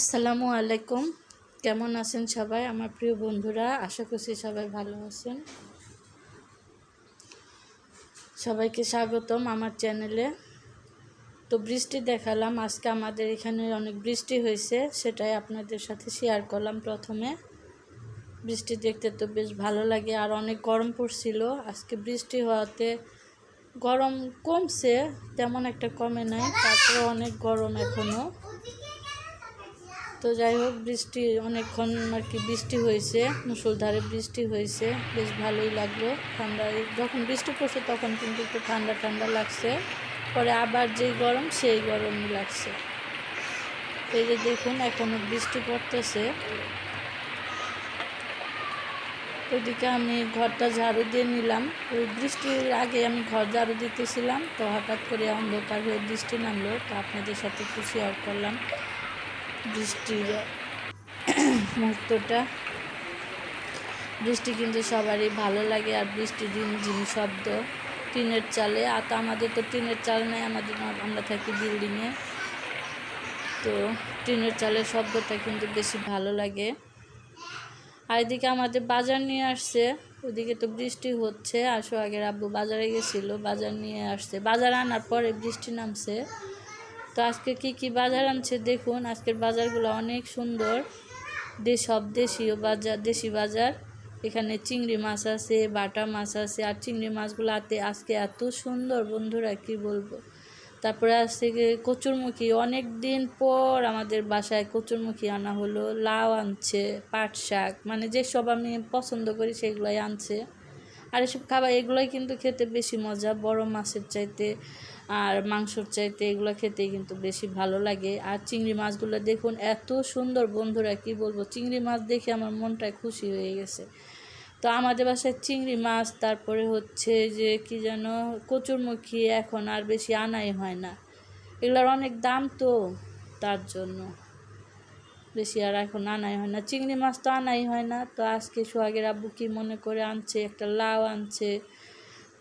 আসসালামু আলাইকুম। কেমন আছেন সবাই? আমার প্রিয় বন্ধুরা, আশা করছি সবাই ভালো আছেন। সবাইকে স্বাগতম আমার চ্যানেলে। তো বৃষ্টি দেখালাম, আজকে আমাদের এখানে অনেক বৃষ্টি হয়েছে, সেটাই আপনাদের সাথে শেয়ার করলাম প্রথমে। বৃষ্টি দেখতে তো বেশ ভালো লাগে, আর অনেক গরম পড়ছিল। আজকে বৃষ্টি হওয়াতে গরম কমছে, তেমন একটা কমে নাই তারপরে অনেক গরম এখনও তো যাই হোক, বৃষ্টি অনেকক্ষণ আর কি বৃষ্টি হয়েছে মুসলধারে বৃষ্টি হয়েছে, বেশ ভালোই লাগল। ঠান্ডা, যখন বৃষ্টি পড়ছে তখন কিন্তু একটু ঠান্ডা ঠান্ডা লাগছে। পরে আবার যেই গরম, সেই গরমই লাগছে। এই যে দেখুন এখনও বৃষ্টি পড়তেছে। ওইদিকে আমি ঘরটা ঝাড়ু দিয়ে নিলাম। ওই বৃষ্টির আগে আমি ঘর ঝাড়ু দিতেছিলাম, তো হঠাৎ করে অন্ধকার হয়ে বৃষ্টি নামলো। তো আপনাদের সাথে একটু শেয়ার করলাম। বৃষ্টির মুহূর্তটা। বৃষ্টি কিন্তু সবারই ভালো লাগে আর বৃষ্টির ঝিমঝিম শব্দ। টিনের চালে, আর তো আমাদের তো টিনের চাল নেই, আমাদের আমরা থাকি বিল্ডিংয়ে। তো টিনের চালের শব্দটা কিন্তু বেশি ভালো লাগে। আর এদিকে আমাদের বাজার নিয়ে আসছে, ওদিকে তো বৃষ্টি হচ্ছে। আসো আগের আব্বু বাজারে গেছিল, বাজার নিয়ে আসছে। বাজার আনার পরে বৃষ্টি নামছে। তো আজকে কি কি বাজার আনছে দেখুন, আজকের বাজারগুলো অনেক সুন্দর। দেশ সব দেশীয় বাজার, দেশি বাজার। এখানে চিংড়ি মাছ আছে, বাটা মাছ আছে, আর চিংড়ি মাছগুলো আতে, আজকে এত সুন্দর বন্ধুরা, কি বলব? তারপরে আসছে কচুরমুখী অনেক দিন পর আমাদের বাসায় কচুরমুখী আনা হলো, লাউ আনছে, পাট শাক মানে যেসব আমি পছন্দ করি সেগুলোই আনছে। আর এসব খাবার, এগুলোই কিন্তু খেতে বেশি মজা, বড় মাছের চাইতে। আর মাংসর চাইতে এগুলো খেতে কিন্তু বেশি ভালো লাগে। আর চিংড়ি মাছগুলো দেখুন, এত সুন্দর বন্ধুরা, কি বলব? চিংড়ি মাছ দেখে আমার মনটায় খুশি হয়ে গেছে। তো আমাদের বাসায় চিংড়ি মাছ, তারপরে হচ্ছে যে কি যেন কচুরমুখী এখন আর বেশি আনাই হয় না। এগুলোর অনেক দাম তো তার জন্য। বেশি আর এখন আনাই হয় না। চিংড়ি মাছ তো আনাই হয় না। তো আজকে সোহাগের আব্বু কি মনে করে আনছে? একটা লাউ আনছে।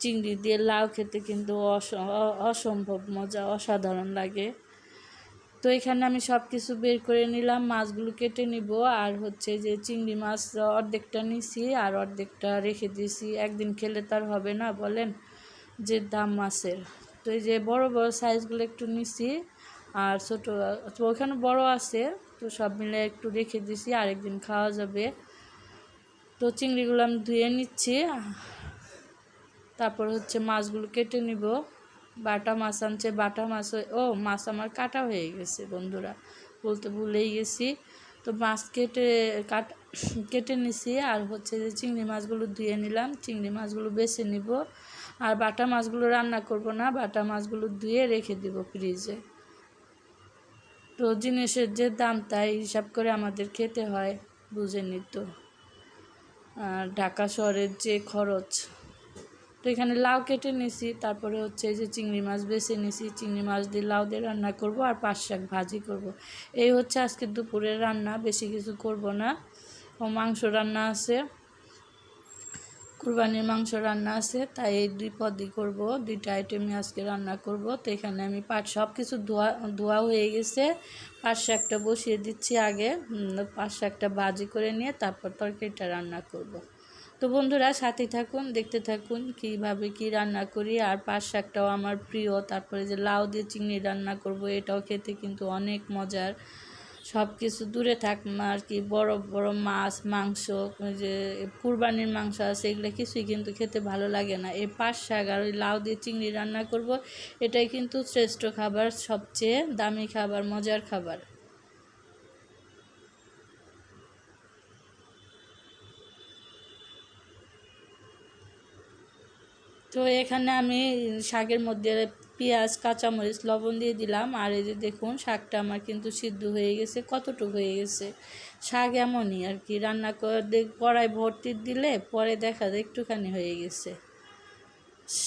চিংড়ি দিয়ে লাউ খেতে কিন্তু অসম্ভব মজা, অসাধারণ লাগে। তো এখানে আমি সব কিছু বের করে নিলাম, মাছগুলো কেটে নিব। আর হচ্ছে যে চিংড়ি মাছ অর্ধেকটা নিছি আর অর্ধেকটা রেখে দিয়েছি। একদিন খেলে তার হবে না, বলেন যে দাম মাছের। তো এই যে বড় বড় সাইজগুলো একটু নিছি আর ছোটো ওখানে বড় আছে, তো সব মিলে একটু রেখে দিছি, আরেকদিন খাওয়া যাবে। তো চিংড়িগুলো আমি ধুয়ে নিচ্ছি। তারপর হচ্ছে মাছগুলো কেটে নিব। বাটা মাছ আনছে, বাটা মাছ ও, মাছ আমার কাটা হয়ে গেছে বন্ধুরা, বলতে ভুলেই গেছি। তো মাছ কেটে কাট কেটে নিছি আর হচ্ছে যে চিংড়ি মাছগুলো ধুয়ে নিলাম, চিংড়ি মাছগুলো বেছে নিব। আর বাটা মাছগুলো রান্না করব না, বাটা মাছগুলো ধুয়ে রেখে দিব ফ্রিজে। তো জিনিসের যে দাম তাই হিসাব করে আমাদের খেতে হয়, বুঝে নিত। আর ঢাকা শহরের যে খরচ তো এখানে লাউ কেটে নিছি, তারপরে হচ্ছে যে চিংড়ি মাছ বেছে নিছি, চিংড়ি মাছ দিয়ে লাউ দিয়ে রান্না করব আর পাঁচ শাক ভাজি করব। এই হচ্ছে আজকে দুপুরের রান্না, বেশি কিছু করব না ও মাংস রান্না আছে, কুরবানির মাংস রান্না আছে, তাই এই দুই পদই করব, দুইটা আইটেমই আজকে রান্না করব তো এখানে আমি পাট সব কিছু ধোয়া ধোয়া হয়ে গেছে পাঁচ শাকটা বসিয়ে দিচ্ছি আগে পাঁচ শাকটা ভাজি করে নিয়ে তারপর তরকারিটা রান্না করব। তো বন্ধুরা সাথে থাকুন, দেখতে থাকুন কীভাবে কি রান্না করি। আর পাঁচ শাকটাও আমার প্রিয়, তারপরে যে লাউ দিয়ে চিংড়ি রান্না করব, এটাও খেতে কিন্তু অনেক মজার। সব কিছু দূরে থাক আর কি বড় বড় মাছ, মাংস যে কুরবানির মাংস আছে, এগুলো কিছুই কিন্তু খেতে ভালো লাগে না। এই পাঁচ শাক আর ওই লাউ দিয়ে চিংড়ি রান্না করব, এটাই কিন্তু শ্রেষ্ঠ খাবার, সবচেয়ে দামি খাবার, মজার খাবার। তো এখানে আমি শাকের মধ্যে পেঁয়াজ, কাঁচামরিচ, লবণ দিয়ে দিলাম। আর এই যে দেখুন, শাকটা আমার কিন্তু সিদ্ধ হয়ে গেছে, কতটুকু হয়ে গেছে? শাক এমনই আর কি, রান্না করে কড়াই ভর্তি দিলে পরে দেখা যায় একটুখানি হয়ে গেছে।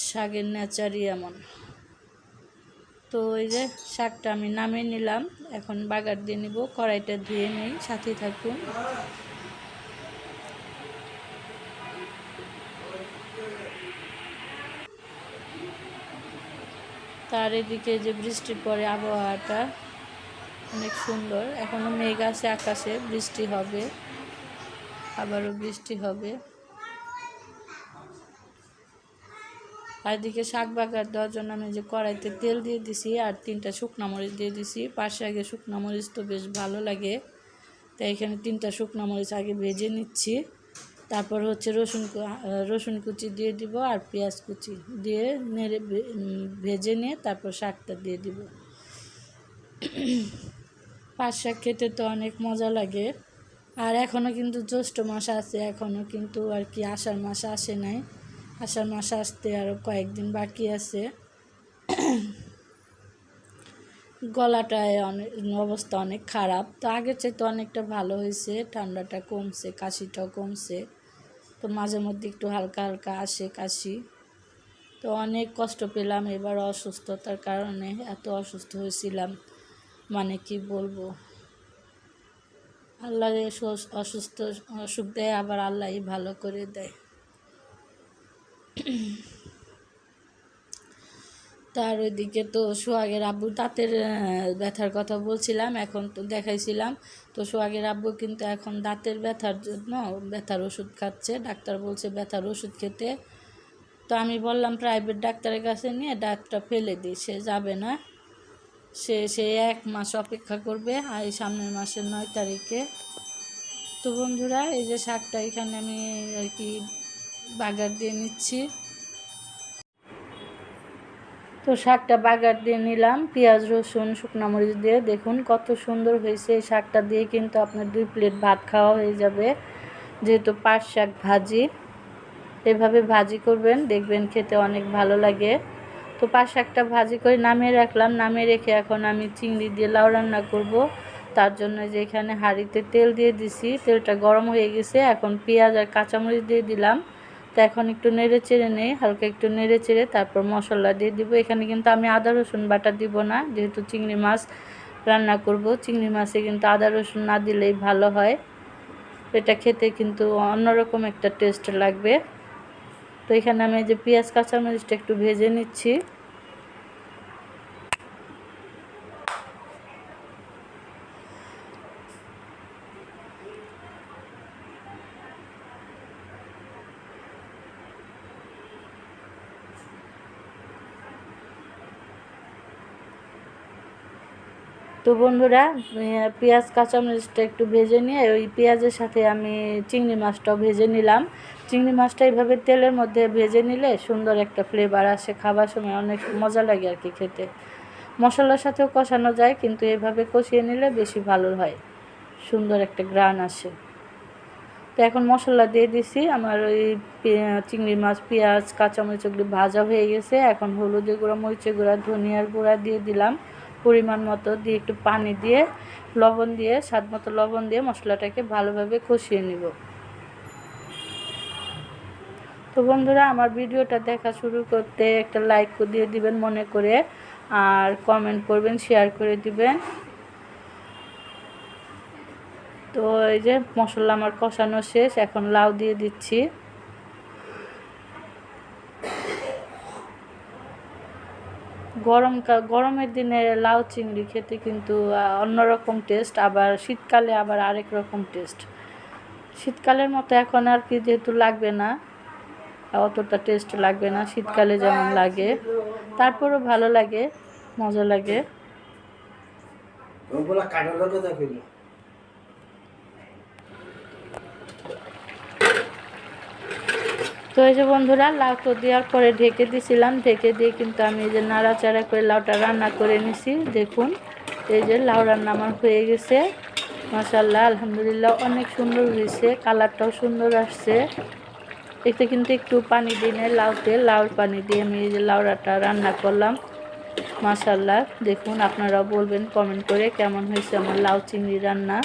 শাকের নেচারই এমন। তো ওই যে শাকটা আমি নামিয়ে নিলাম। এখন বাগার দিয়ে নিব, কড়াইটা ধুয়ে নেই সাথে থাকুন। তার এদিকে যে বৃষ্টির পরে আবহাওয়াটা অনেক সুন্দর। এখনও মেঘ আছে আকাশে, বৃষ্টি হবে, আবারও বৃষ্টি হবে। আর এদিকে শাক বাগার দেওয়ার জন্য আমি যে কড়াইতে তেল দিয়ে দিছি আর তিনটা শুকনা মরিচ দিয়ে দিছি। পাশে আগে শুকনা মরিচ তো বেশ ভালো লাগে, তাই এখানে তিনটা শুকনা মরিচ আগে ভেজে নিচ্ছি। তারপর হচ্ছে রসুন রসুন কুচি দিয়ে দিব আর পেঁয়াজ কুচি দিয়ে নেড়ে ভেজে নিয়ে তারপর শাকটা দিয়ে দিব। পাট শাক খেতে তো অনেক মজা লাগে। আর এখনও কিন্তু জ্যৈষ্ঠ মাস আছে এখনও কিন্তু আর কি আষাঢ় মাস আসে নাই। আষাঢ় মাস আসতে আরও কয়েকদিন বাকি আছে। গলাটায় অনেক অবস্থা অনেক খারাপ। তো আগের চাইতে অনেকটা ভালো হয়েছে, ঠান্ডাটা কমছে, কাশিটাও কমছে। তো মাঝে মধ্যে একটু হালকা হালকা আসে কাশি। তো অনেক কষ্ট পেলাম এবার অসুস্থতার কারণে, এত অসুস্থ হয়েছিলাম। মানে কি বলব? আল্লাহ অসুস্থ, অসুখ দেয়, আবার আল্লাহই ভালো করে দেয়। তার ওইদিকে তো সোহাগের আব্বু দাঁতের ব্যথার কথা বলছিলাম, এখন তো দেখাইছিলাম। তো সোহাগের আব্বু কিন্তু এখন দাঁতের ব্যথার জন্য ব্যথার ওষুধ খাচ্ছে। ডাক্তার বলছে ব্যথার ওষুধ খেতে। তো আমি বললাম, প্রাইভেট ডাক্তারের কাছে নিয়ে দাঁতটা ফেলে দিই সে যাবে না। সে সে এক মাস অপেক্ষা করবে, আর এই সামনের মাসের নয় তারিখে। তো বন্ধুরা, এই যে শাকটা এখানে আমি আর কি বাগার দিয়ে নিচ্ছি। তো শাকটা বাগার দিয়ে নিলাম, পেঁয়াজ, রসুন, শুকনো মরিচ দিয়ে। দেখুন কত সুন্দর হয়েছে এই শাকটা দিয়ে, কিন্তু আপনার দুই প্লেট ভাত খাওয়া হয়ে যাবে। যেহেতু পাট শাক ভাজি, এভাবে ভাজি করবেন, দেখবেন খেতে অনেক ভালো লাগে। তো পাট শাকটা ভাজি করে নামিয়ে রাখলাম। নামিয়ে রেখে এখন আমি চিংড়ি দিয়ে লাউ রান্না করব। তার জন্য যে এখানে হাঁড়িতে তেল দিয়ে দিছি, তেলটা গরম হয়ে গেছে। এখন পেঁয়াজ আর কাঁচামরিচ দিয়ে দিলাম। তো এখন একটু নেড়ে চেড়ে নেই, হালকা একটু নেড়ে চেড়ে তারপর মশলা দিয়ে দিব। এখানে কিন্তু আমি আদা, রসুন বাটা দিব না, যেহেতু চিংড়ি মাছ রান্না করব। চিংড়ি মাছে কিন্তু আদা, রসুন না দিলেই ভালো হয়। এটা খেতে কিন্তু অন্যরকম একটা টেস্ট লাগবে। তো এখানে আমি যে পেঁয়াজ, কাঁচামরিচটা একটু ভেজে নিচ্ছি। বন্ধুরা পেঁয়াজ, কাঁচামরিচটা একটু ভেজে নিয়ে, ওই পেঁয়াজের সাথে আমি চিংড়ি মাছটাও ভেজে নিলাম। চিংড়ি মাছটা এইভাবে তেলের মধ্যে ভেজে নিলে সুন্দর একটা ফ্লেভার আসে খাবার সময়, অনেক মজা লাগে আর কি খেতে। মশলার সাথেও কষানো যায়, কিন্তু এভাবে কষিয়ে নিলে বেশি ভালো হয়। সুন্দর একটা গ্রান আসে। তো এখন মশলা দিয়ে দিছি, আমার ওই চিংড়ি মাছ, পেঁয়াজ, কাঁচামরিচ ওগুলি ভাজা হয়ে গেছে। এখন হলুদের গুঁড়া, মরিচের গুঁড়া, ধনিয়ার গুঁড়া দিয়ে দিলাম। পরিমাণ মতো দিয়ে একটু পানি দিয়ে, লবণ দিয়ে, স্বাদ মতো লবণ দিয়ে মশলাটাকে ভালোভাবে কষিয়ে নিব। তো বন্ধুরা, আমার ভিডিওটা দেখা শুরু করতে একটা লাইক দিয়ে দিবেন মনে করে, আর কমেন্ট করবেন শেয়ার করে দিবেন। তো এই যে মশলা আমার কষানো শেষ, এখন লাউ দিয়ে দিচ্ছি। গরম কা- গরমের দিনে লাউ চিংড়ি খেতে কিন্তু অন্যরকম টেস্ট আবার শীতকালে আবার আরেক রকম টেস্ট শীতকালের মতো এখন আর কি যেহেতু লাগবে না, অতটা টেস্ট লাগবে না, শীতকালে যেমন লাগে। তারপরও ভালো লাগে, মজা লাগে ওগুলা কাটানোর কথা কইলো তো এই যে বন্ধুরা, লাউ তো দেওয়ার পরে ঢেকে দিছিলাম। ঢেকে দিয়ে কিন্তু আমি এই যে নাড়াচাড়া করে লাউটা রান্না করে নিছি। দেখুন, এই যে লাউ রান্না আমার হয়ে গেছে। মাসাল্লাহ আলহামদুলিল্লাহ, অনেক সুন্দর হয়েছে। কালারটাও সুন্দর আসছে। এতে কিন্তু একটু পানি দিয়ে লাউতে। লাউর পানি দিয়ে আমি এই যে লাউড়াটা রান্না করলাম। মাসাল্লাহ দেখুন আপনারা বলবেন, কমেন্ট করে কেমন হয়েছে আমার লাউ চিংড়ি রান্না।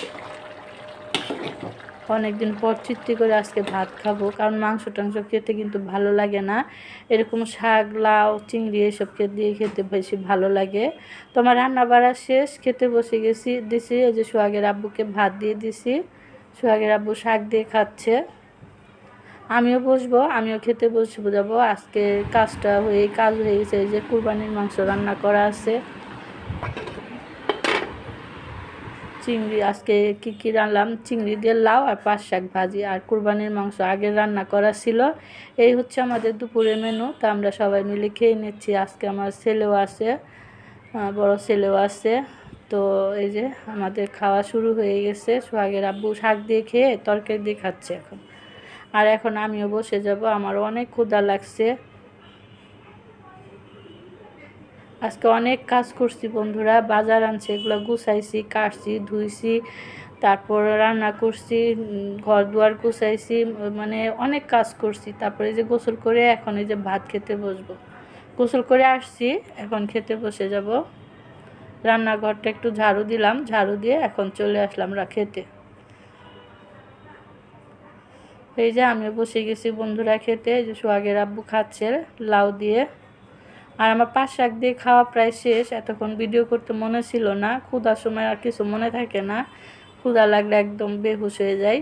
অনেকদিন পর চিত্তি করে আজকে ভাত খাব, কারণ মাংস টাংস খেতে কিন্তু ভালো লাগে না। এরকম শাক, লাউ, চিংড়ি এসব দিয়ে খেতে বেশি ভালো লাগে। তো আমার রান্না বাড়া শেষ, খেতে বসে গেছি। দিছি এই যে সোহাগের আব্বুকে ভাত দিয়ে দিছি। সোহাগের আব্বু শাক দিয়ে খাচ্ছে। আমিও বসবো, আমিও খেতে বসবো, যাব। আজকে কাজটা হয়ে, কাজ হয়ে গেছে, এই যে কুরবানির মাংস রান্না করা আছে। চিংড়ি, আজকে কী কী রান্নাম চিংড়ি দিয়ে লাউ আর পাঁচ শাক ভাজি আর কুরবানির মাংস আগে রান্না করা ছিল। এই হচ্ছে আমাদের দুপুরের মেনু তা আমরা সবাই মিলে খেয়ে নিচ্ছি। আজকে আমার ছেলেও আছে বড় ছেলেও আছে। তো এই যে আমাদের খাওয়া শুরু হয়ে গেছে। সোহাগের আব্বু শাক দিয়ে খেয়ে তরকারি দিয়ে খাচ্ছে এখন। আর এখন আমিও বসে যাব। আমার অনেক ক্ষুধা লাগছে। আজকে অনেক কাজ করছি বন্ধুরা, বাজার আনছে, এগুলো গুছাইছি, কাটছি, ধুইছি, তারপর রান্না করছি ঘর দুয়ার গুছাইছি মানে অনেক কাজ করছি। তারপরে যে গোসল করে এখন এই যে ভাত খেতে বসবো। গোসল করে আসছি, এখন খেতে বসে যাব। রান্নাঘরটা একটু ঝাড়ু দিলাম, ঝাড়ু দিয়ে এখন চলে আসলাম রা খেতে। এই যে আমি বসে গেছি বন্ধুরা খেতে যে সোহাগের আব্বু খাচ্ছে, লাউ দিয়ে। আর আমার পাঁচ শাক দিয়ে খাওয়া প্রায় শেষ। এতক্ষণ ভিডিও করতে মনে ছিল না। ক্ষুধার সময় আর কিছু মনে থাকে না। ক্ষুধা লাগলে একদম বেহুশ হয়ে যায়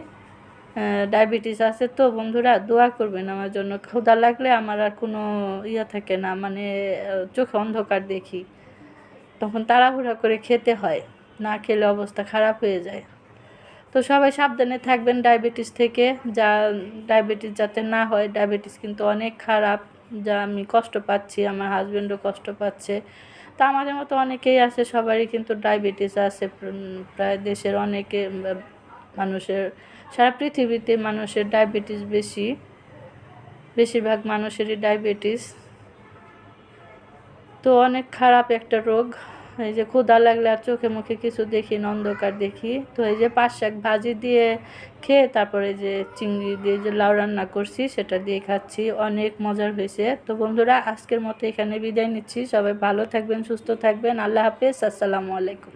ডায়াবেটিস আছে তো, বন্ধুরা, দোয়া করবেন আমার জন্য। ক্ষুধা লাগলে আমার আর কোনো ইয়ে থাকে না মানে চোখে অন্ধকার দেখি। তখন তাড়াহুড়া করে খেতে হয়। না খেলে অবস্থা খারাপ হয়ে যায়। তো সবাই সাবধানে থাকবেন ডায়াবেটিস থেকে। যা ডায়াবেটিস যাতে না হয় ডায়াবেটিস কিন্তু অনেক খারাপ। যা আমি কষ্ট পাচ্ছি, আমার হাজব্যান্ডও কষ্ট পাচ্ছে। তা আমাদের মতো অনেকেই আছে, সবারই কিন্তু ডায়াবেটিস আছে। প্রায় দেশের অনেকে মানুষের, সারা পৃথিবীতে মানুষের ডায়াবেটিস বেশি। বেশিরভাগ মানুষেরই ডায়াবেটিস তো অনেক খারাপ একটা রোগ। এই যে ক্ষুধা লাগলে আর চোখে মুখে কিছু দেখি, অন্ধকার দেখি। তো এই যে পাঁচ শাক ভাজি দিয়ে খেয়ে তারপরে যে চিংড়ি দিয়ে যে লাউ রান্না করছি, সেটা দিয়ে খাচ্ছি। অনেক মজার হয়েছে। তো বন্ধুরা, আজকের মতো এখানে বিদায় নিচ্ছি। সবাই ভালো থাকবেন, সুস্থ থাকবেন। আল্লাহ হাফেজ। আসসালামু আলাইকুম।